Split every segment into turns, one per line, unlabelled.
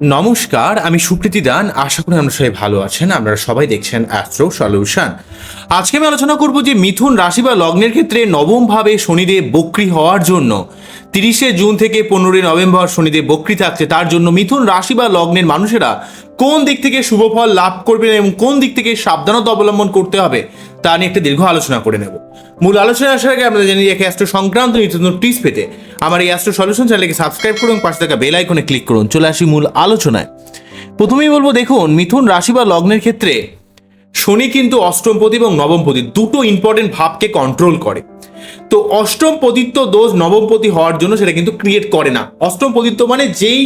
নমস্কার, আমি সুপ্রীতি দান। আশা করি আমরা সবাই ভালো আছেন। আপনারা সবাই দেখছেন অ্যাস্ট্রো সলিউশন আজকে আমি আলোচনা করব যে মিথুন রাশি বা লগ্নের ক্ষেত্রে নবম ভাবে শনিদেব বক্রি হওয়ার জন্য। তিরিশে জুন থেকে পনেরোই নভেম্বর শনিদেব বক্রি থাকছে। তার জন্য মিথুন রাশি বা লগ্নের মানুষেরা কোন দিক থেকে শুভ ফল লাভ করবেন এবং কোন দিক থেকে সাবধানতা অবলম্বন করতে হবে, তা নিয়ে একটা দীর্ঘ আলোচনা করে নেব। মূল আলোচনা আসার আগে আমরা জানি এক অ্যাস্ট্রো সংক্রান্ত নিত্য নতুন টিপস পেতে আমার এই অ্যাস্ট্রো সলিউশন চ্যানেলকে সাবস্ক্রাইব করুন, পাশে থাকা বেল আইকনে ক্লিক করুন। চলে আসি মূল আলোচনায়। প্রথমেই বলব, দেখুন, মিথুন রাশি বা লগ্নের ক্ষেত্রে শনি কিন্তু অষ্টমপতি এবং নবমপতি দুটো ইম্পর্টেন্ট ভাবকে কন্ট্রোল করে। তো অষ্টম পতিত্ব দোষ নবমপতি হওয়ার জন্য সেটা কিন্তু ক্রিয়েট করে না। অষ্টম পতিত্ব মানে যেই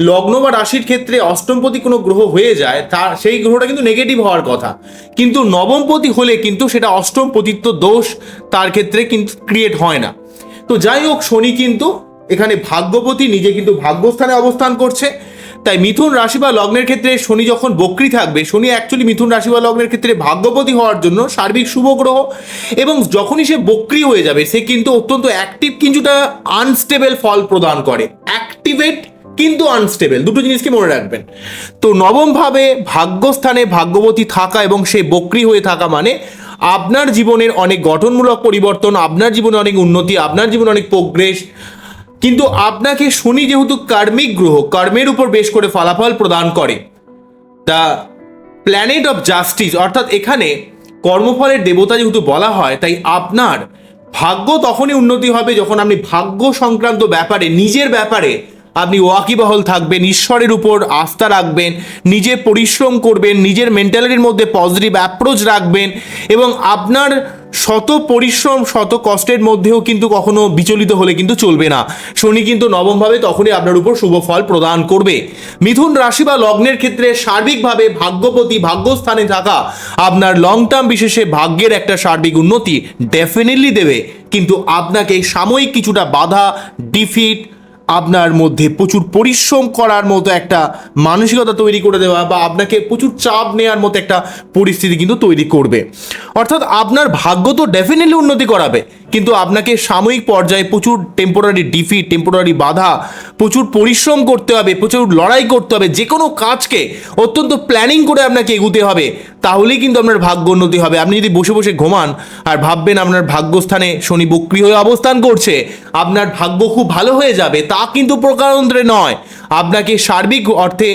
লগ্ন বা রাশির ক্ষেত্রে অষ্টমপতি কোনো গ্রহ হয়ে যায় তার সেই গ্রহটা কিন্তু নেগেটিভ হওয়ার কথা। কিন্তু নবমপতি হলে কিন্তু সেটা অষ্টম পতিত্ব দোষ, তার ক্ষেত্রে কিন্তু ক্রিয়েট হয় না। তো যাই হোক, শনি কিন্তু এখানে ভাগ্যপতি, নিজে কিন্তু ভাগ্যস্থানে অবস্থান করছে। তাই মিথুন রাশি বা লগ্নের ক্ষেত্রে শনি যখন বক্রি থাকবে, শনি অ্যাকচুয়ালি মিথুন রাশি বা লগ্নের ক্ষেত্রে ভাগ্যপতি হওয়ার জন্য সার্বিক শুভ গ্রহ। এবং যখনই সে বক্রি হয়ে যাবে, সে কিন্তু অত্যন্ত অ্যাক্টিভ কিছুটা আনস্টেবল ফল প্রদান করে। অ্যাক্টিভেট কিন্তু আনস্টেবল দুটো জিনিসকে মনে রাখবেন। তো নবমভাবে ভাগ্যস্থানে ভাগ্যবতী থাকা এবং সে বক্রি হয়ে থাকা মানে আপনার জীবনের অনেক গঠনমূলক পরিবর্তন, আপনার জীবনে অনেক উন্নতি, আপনার জীবনে অনেক প্রোগ্রেস কিন্তু আপনাকে শনি যেহেতু কার্মিক গ্রহ, কর্মের উপর বেশ করে ফলাফল প্রদান করে। দ্য প্ল্যানেট অফ জাস্টিস অর্থাৎ এখানে কর্মফলের দেবতা যেহেতু বলা হয়, তাই আপনার ভাগ্য তখনই উন্নতি হবে যখন আপনি ভাগ্য সংক্রান্ত ব্যাপারে, নিজের ব্যাপারে আপনি ওয়াকিবহল থাকবেন, ঈশ্বরের উপর আস্থা রাখবেন, নিজে পরিশ্রম করবেন, নিজের মেন্টালিটির মধ্যে পজিটিভ অ্যাপ্রোচ রাখবেন এবং আপনার শত পরিশ্রম, শত কষ্টের মধ্যেও কিন্তু কখনো বিচলিত হলে কিন্তু চলবে না। শনি কিন্তু নবমভাবে তখনই আপনার উপর শুভ ফল প্রদান করবে। মিথুন রাশি বা লগ্নের ক্ষেত্রে সার্বিকভাবে ভাগ্যপতি ভাগ্যস্থানে থাকা আপনার লং টার্ম বিশেষে ভাগ্যের একটা সার্বিক উন্নতি ডেফিনেটলি দেবে। কিন্তু আপনাকে সাময়িক কিছুটা বাধা ডিফিট আপনার মধ্যে প্রচুর পরিশ্রম করার মতো একটা মানসিকতা তৈরি করে দেওয়া বা আপনাকে প্রচুর চাপ নেওয়ার মতো একটা পরিস্থিতি কিন্তু তৈরি করবে। অর্থাৎ আপনার ভাগ্য তো ডেফিনেটলি উন্নতি করাবে, কিন্তু আপনাকে সাময়িক পর্যায়ে প্রচুর টেম্পোরারি ডিফিট টেম্পোরারি বাধা, প্রচুর পরিশ্রম করতে হবে, প্রচুর লড়াই করতে হবে যে কোনো কাজকে অত্যন্ত প্ল্যানিং করে আপনাকে এগুতে হবে। তাহলেই কিন্তু আপনার ভাগ্য উন্নতি হবে। আপনি যদি বসে বসে ঘুমান আর ভাববেন আপনার ভাগ্যস্থানে শনি বক্রি হয়ে অবস্থান করছে, আপনার ভাগ্য খুব ভালো হয়ে যাবে, তা কিন্তু প্রকারান্তরে নয়। আপনাকে সার্বিক অর্থে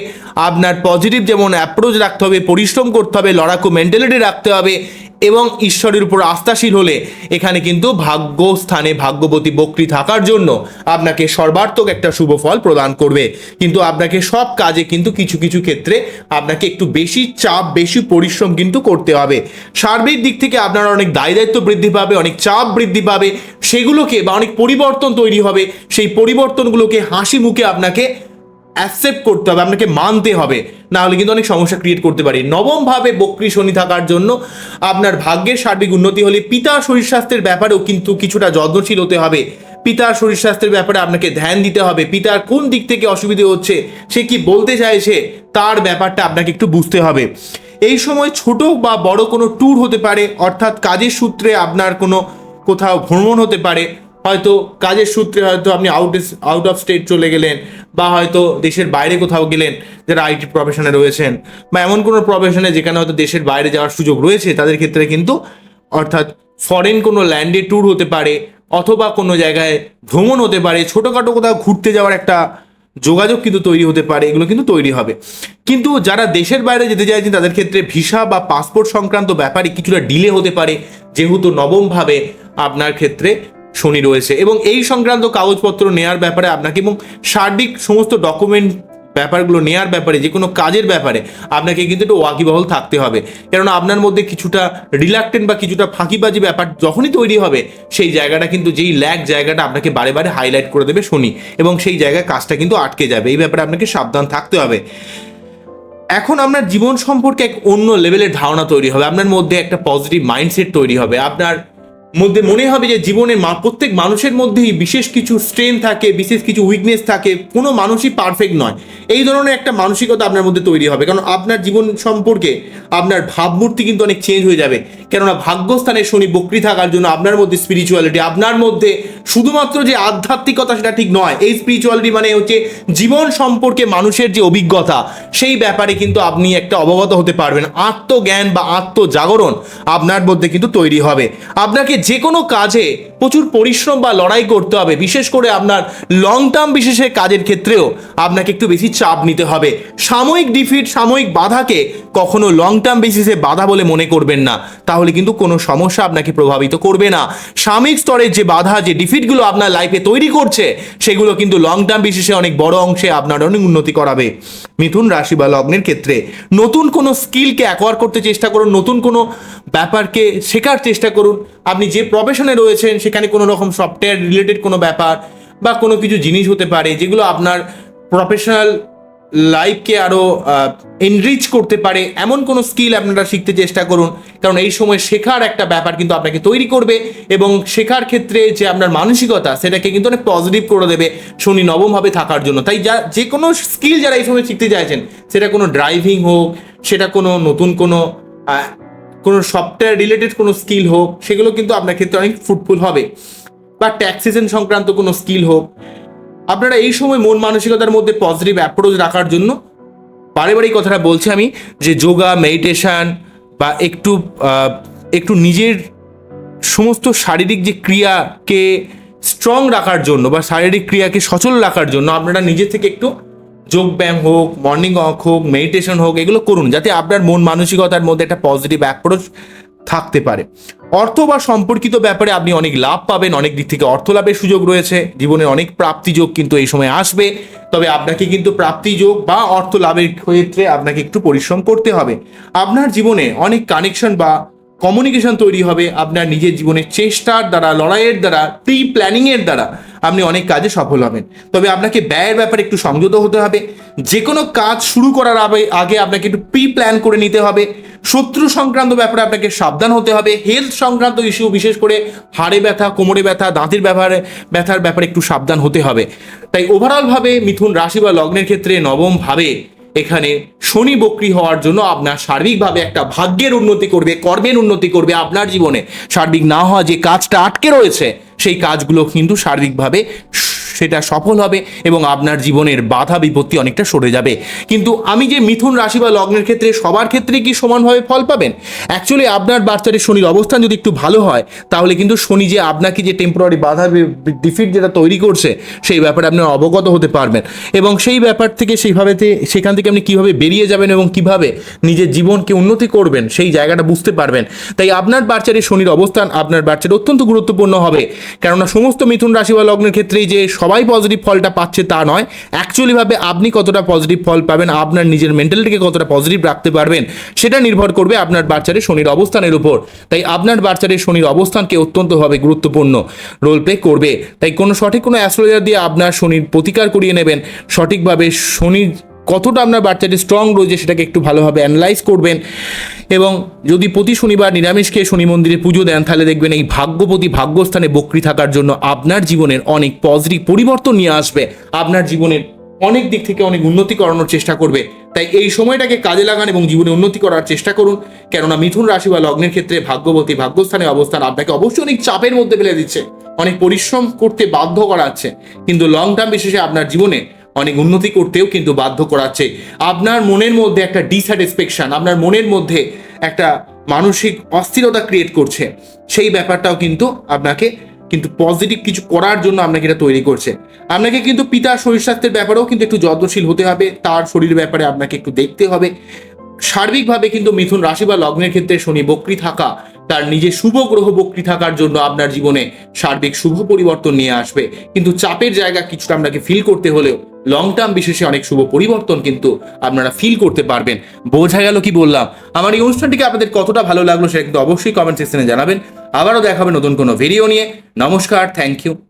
আপনার পজিটিভ যেমন অ্যাপ্রোচ রাখতে হবে, পরিশ্রম করতে হবে, লড়াকু মেন্টালিটি রাখতে হবে এবং ঈশ্বরের উপর আস্থাশীল হলে এখানে কিন্তু ভাগ্যস্থানে ভাগ্যবতী বক্রি থাকার জন্য আপনাকে সর্বার্থক একটা শুভ ফল প্রদান করবে। কিন্তু আপনাকে সব কাজে কিন্তু কিছু কিছু ক্ষেত্রে আপনাকে একটু বেশি চাপ, বেশি পরিশ্রম কিন্তু করতে হবে। সার্বিক দিক থেকে আপনার অনেক দায় দায়িত্ব বৃদ্ধি পাবে, অনেক চাপ বৃদ্ধি পাবে, সেগুলোকে বা অনেক পরিবর্তন তৈরি হবে, সেই পরিবর্তনগুলোকে হাসি মুখে আপনাকে অ্যাকসেপ্ট করতে হবে, আপনাকে মানতে হবে। না হলে কিন্তু অনেক সমস্যা ক্রিয়েট করতে পারি। নবম ভাবে বক্রি শনি থাকার জন্য আপনার ভাগ্যের সার্বিক উন্নতি হলে পিতার শরীর স্বাস্থ্যের ব্যাপারেও কিন্তু কিছুটা যত্নশীল হতে হবে। পিতার শরীর স্বাস্থ্যের ব্যাপারে আপনাকে ধ্যান দিতে হবে। পিতার কোন দিক থেকে অসুবিধে হচ্ছে, সে কি বলতে চাইছে, তার ব্যাপারটা আপনাকে একটু বুঝতে হবে। এই সময় ছোট বা বড় কোনো ট্যুর হতে পারে, অর্থাৎ কাজের সূত্রে আপনার কোনো কোথাও ভ্রমণ হতে পারে। হয়তো কাজের সূত্রে হয়তো আপনি আউট আউট অফ স্টেট চলে গেলেন বা হয়তো দেশের বাইরে কোথাও গেলেন যারা আইটি প্রফেশনে রয়েছেন বা এমন কোনো প্রফেশনে যেখানে হয়তো দেশের বাইরে যাওয়ার সুযোগ রয়েছে, তাদের ক্ষেত্রে কিন্তু অর্থাৎ ফরেন কোনো ল্যান্ডে ট্যুর হতে পারে অথবা কোনো জায়গায় ভ্রমণ হতে পারে, ছোটোখাটো কোথাও ঘুরতে যাওয়ার একটা যোগাযোগ কিন্তু তৈরি হতে পারে, এগুলো কিন্তু তৈরি হবে। কিন্তু যারা দেশের বাইরে যেতে চাইছেন, তাদের ক্ষেত্রে ভিসা বা পাসপোর্ট সংক্রান্ত ব্যাপারে কিছুটা ডিলে হতে পারে, যেহেতু নবমভাবে আপনার ক্ষেত্রে শনি রয়েছে। এবং এই সংক্রান্ত কাগজপত্র নেয়ার ব্যাপারে আপনাকে এবং সার্বিক সমস্ত ডকুমেন্ট ব্যাপারগুলো নেয়ার ব্যাপারে যে কোনো কাজের ব্যাপারে আপনাকে কিন্তু একটু ওয়াকিবহল থাকতে হবে। কেননা আপনার মধ্যে কিছুটা রিলাক্টেন্ট বা কিছুটা ফাঁকিবাজি ব্যাপার যখনই তৈরি হবে, সেই জায়গাটা কিন্তু যেই ল্যাক জায়গাটা আপনাকে বারে বারে হাইলাইট করে দেবে শনি। এবং সেই জায়গায় কাজটা কিন্তু আটকে যাবে। এই ব্যাপারে আপনাকে সাবধান থাকতে হবে। এখন আপনার জীবন সম্পর্কে এক অন্য লেভেলের ধারণা তৈরি হবে। আপনার মধ্যে একটা পজিটিভ মাইন্ডসেট তৈরি হবে। আপনার মধ্যে মনে হবে যে জীবনের প্রত্যেক মানুষের মধ্যেই বিশেষ কিছু স্ট্রেন থাকে, বিশেষ কিছু উইকনেস থাকে, কোনো মানুষই পারফেক্ট নয়। এই ধরনের একটা মানসিকতা আপনার মধ্যে তৈরি হবে। কারণ আপনার জীবন সম্পর্কে আপনার ভাবমূর্তি কিন্তু অনেক চেঞ্জ হয়ে যাবে। কেননা ভাগ্যস্থানে শনি বক্রি থাকার জন্য আপনার মধ্যে স্পিরিচুয়ালিটি আপনার মধ্যে শুধুমাত্র যে আধ্যাত্মিকতা সেটা ঠিক নয়, এই স্পিরিচুয়ালিটি মানে হচ্ছে জীবন সম্পর্কে মানুষের যে অভিজ্ঞতা, সেই ব্যাপারে কিন্তু আপনি একটা অবগত হতে পারবেন। আত্মজ্ঞান বা আত্মজাগরণ আপনার মধ্যে কিন্তু তৈরি হবে। আপনাকে যে কোনো কাজে প্রচুর পরিশ্রম বা লড়াই করতে হবে, বিশেষ করে আপনার লং টার্ম বিশেষে কাজের ক্ষেত্রেও আপনাকে একটু বেশি চাপ নিতে হবে। সাময়িক ডিফিট সাময়িক বাধাকে কখনো লং টার্ম বেসিসে বাধা বলে মনে করবেন না। তাহলে কিন্তু কোনো সমস্যা আপনাকে প্রভাবিত করবে না। সাময়িক স্তরের যে বাধা, যে ডিফিটগুলো আপনার লাইফে তৈরি করছে, সেগুলো কিন্তু লং টার্ম বিশেষে অনেক বড় অংশে আপনার অনেক উন্নতি করাবে। মিথুন রাশি বা লগ্নের ক্ষেত্রে নতুন কোনো স্কিলকে অ্যাকোয়ার করতে চেষ্টা করুন, নতুন কোনো ব্যাপারকে শেখার চেষ্টা করুন। আপনি যে প্রফেশনে রয়েছেন, সেখানে কোনো রকম সফটওয়্যার রিলেটেড কোনো ব্যাপার বা কোনো কিছু জিনিস হতে পারে, যেগুলো আপনার প্রফেশনাল লাইফকে আরও এনরিচ করতে পারে, এমন কোনো স্কিল আপনারা শিখতে চেষ্টা করুন। কারণ এই সময় শেখার একটা ব্যাপার কিন্তু আপনাকে তৈরি করবে এবং শেখার ক্ষেত্রে যে আপনার মানসিকতা, সেটাকে কিন্তু অনেক পজিটিভ করে দেবে শনি নবমভাবে থাকার জন্য। তাই যা, যে কোনো স্কিল যারা এই সময় শিখতে চাইছেন, সেটা কোনো ড্রাইভিং হোক, সেটা কোনো নতুন কোনো কোনো সফটওয়্যার রিলেটেড কোনো স্কিল হোক, সেগুলো কিন্তু আপনার ক্ষেত্রে অনেক ফ্রুটফুল হবে। বা ট্যাক্সেশন সংক্রান্ত কোনো স্কিল হোক। আপনারা এই সময় মন মানসিকতার মধ্যে পজিটিভ অ্যাপ্রোচ রাখার জন্য বারে বারে এই কথাটা বলছি আমি, যে যোগা মেডিটেশন বা একটু একটু নিজের সমস্ত শারীরিক যে ক্রিয়াকে স্ট্রং রাখার জন্য বা শারীরিক ক্রিয়াকে সচল রাখার জন্য আপনারা নিজে থেকে একটু যোগ ব্যায়াম হোক মর্নিং ওয়াক হোক মেডিটেশন হোক, এগুলো করুন যাতে আপনার মন মানসিকতার মধ্যে একটা পজিটিভ অ্যাপ্রোচ থাকতে পারে। অর্থ বা সম্পর্কিত ব্যাপারে আপনি অনেক লাভ পাবেন, অনেক দিক থেকে অর্থ লাভের সুযোগ রয়েছে, জীবনে অনেক প্রাপ্তিযোগ কিন্তু এই সময় আসবে, তবে আপনাকে কিন্তু প্রাপ্তিযোগ বা অর্থ লাভের ক্ষেত্রে আপনাকে একটু পরিশ্রম করতে হবে। আপনার জীবনে অনেক কানেকশন বা কমিউনিকেশন তৈরি হবে আপনার নিজের জীবনের চেষ্টার দ্বারা, লড়াইয়ের দ্বারা প্রি প্ল্যানিংয়ের দ্বারা আপনি অনেক কাজে সফল হবেন। তবে আপনাকে ব্যয়ের ব্যাপারে একটু সংযত হতে হবে। যে কোনো কাজ শুরু করার আগে আপনাকে একটু প্রি প্ল্যান করে নিতে হবে। শত্রু সংক্রান্ত ব্যাপারে আপনাকে সাবধান হতে হবে। হেলথ সংক্রান্ত ইস্যু বিশেষ করে হাড়ে ব্যথা, কোমরে ব্যথা, দাঁতের ব্যাপারে ব্যথার ব্যাপারে একটু সাবধান হতে হবে। তাই ওভারঅলভাবে মিথুন রাশি বা লগ্নের ক্ষেত্রে নবমভাবে এখানে শনি বক্রি হওয়ার জন্য আপনার সার্বিকভাবে একটা ভাগ্যের উন্নতি করবে, কর্মের উন্নতি করবে আপনার জীবনে। সার্বিক না হওয়া যে কাজটা আটকে রয়েছে, সেই কাজগুলো কিন্তু সার্বিকভাবে সেটা সফল হবে এবং আপনার জীবনের বাধা বিপত্তি অনেকটা সরে যাবে। কিন্তু আমি যে মিথুন রাশি বা লগ্নের ক্ষেত্রে সবার ক্ষেত্রে কি সমানভাবে ফল পাবেন? অ্যাকচুয়ালি আপনার বাচ্চাদের শনির অবস্থান যদি একটু ভালো হয়, তাহলে কিন্তু শনি যে আপনাকে যে টেম্পোরারি বাধা ডিফিট যেটা তৈরি করছে, সেই ব্যাপারে আপনার অবগত হতে পারবেন। এবং সেই ব্যাপার থেকে সেইভাবে সেখান থেকে আপনি কীভাবে বেরিয়ে যাবেন এবং কীভাবে নিজের জীবনকে উন্নতি করবেন, সেই জায়গাটা বুঝতে পারবেন। তাই আপনার বাচ্চাদের শনির অবস্থান, আপনার বাচ্চার অত্যন্ত গুরুত্বপূর্ণ হবে। কেননা সমস্ত মিথুন রাশি বা লগ্নের ক্ষেত্রেই যে সবাই পজিটিভ ফলটা পাচ্ছে তা নয়। অ্যাকচুয়ালিভাবে আপনি কতটা পজিটিভ ফল পাবেন, আপনার নিজের মেন্টালিটিকে কতটা পজিটিভ রাখতে পারবেন, সেটা নির্ভর করবে আপনার বাচ্চারের শনির অবস্থানের উপর। তাই আপনার বাচ্চারের শনির অবস্থানকে অত্যন্তভাবে গুরুত্বপূর্ণ রোল প্লে করবে। তাই কোনো সঠিক কোনো অ্যাস্ট্রোলজার দিয়ে আপনার শনির প্রতিকার করিয়ে নেবেন। সঠিকভাবে শনির কতটা আপনার বাচ্চাটি স্ট্রং রয়েছে সেটাকে একটু ভালোভাবে অ্যানালাইজ করবেন। এবং যদি প্রতি শনিবার নিরামিষ খেয়ে শনি মন্দিরে পুজো দেন, তাহলে দেখবেন এই ভাগ্যপতি ভাগ্যস্থানে বক্রি থাকার জন্য আপনার জীবনের অনেক পজিটিভ পরিবর্তন নিয়ে আসবে। আপনার জীবনের অনেক দিক থেকে অনেক উন্নতি করানোর চেষ্টা করবে। তাই এই সময়টাকে কাজে লাগান এবং জীবনে উন্নতি করার চেষ্টা করুন। কেননা মিথুন রাশি বা লগ্নের ক্ষেত্রে ভাগ্যবতী ভাগ্যস্থানে অবস্থান আপনাকে অবশ্যই অনেক চাপের মধ্যে ফেলে দিচ্ছে। অনেক পরিশ্রম করতে বাধ্য করাচ্ছে কিন্তু লং টার্ম বিশেষে আপনার জীবনে অনেক উন্নতি করতেও কিন্তু বাধ্য করাচ্ছে। আপনার মনের মধ্যে একটা ডিস্যাটিসফ্যাকশন আপনার মনের মধ্যে একটা মানসিক অস্থিরতা ক্রিয়েট করছে। সেই ব্যাপারটাও কিন্তু আপনাকে কিন্তু পজিটিভ কিছু করার জন্য আপনাকে এটা তৈরি করছে। আপনাকে কিন্তু পিতার শরীর স্বাস্থ্যের ব্যাপারেও কিন্তু একটু যত্নশীল হতে হবে, তার শরীরের ব্যাপারে আপনাকে একটু দেখতে হবে। সার্বিকভাবে কিন্তু মিথুন রাশি বা লগ্নের ক্ষেত্রে শনি বক্রি থাকা তার নিজে শুভ গ্রহ বক্রি থাকার জন্য আপনার জীবনে সার্বিক শুভ পরিবর্তন নিয়ে আসবে। কিন্তু চাপের জায়গা কিছুটা আপনাকে ফিল করতে হলেও লং টার্ম বিশেষে অনেক শুভ পরিবর্তন কিন্তু আপনারা ফিল করতে পারবেন। বোঝা গেল কি বললাম? আমার এই অনুষ্ঠানটিকে আপনাদের কতটা ভালো লাগল সেটা কিন্তু অবশ্যই কমেন্ট সেকশনে জানাবেন। আবারও দেখাবে নতুন কোনো ভিডিও নিয়ে। নমস্কার থ্যাংক ইউ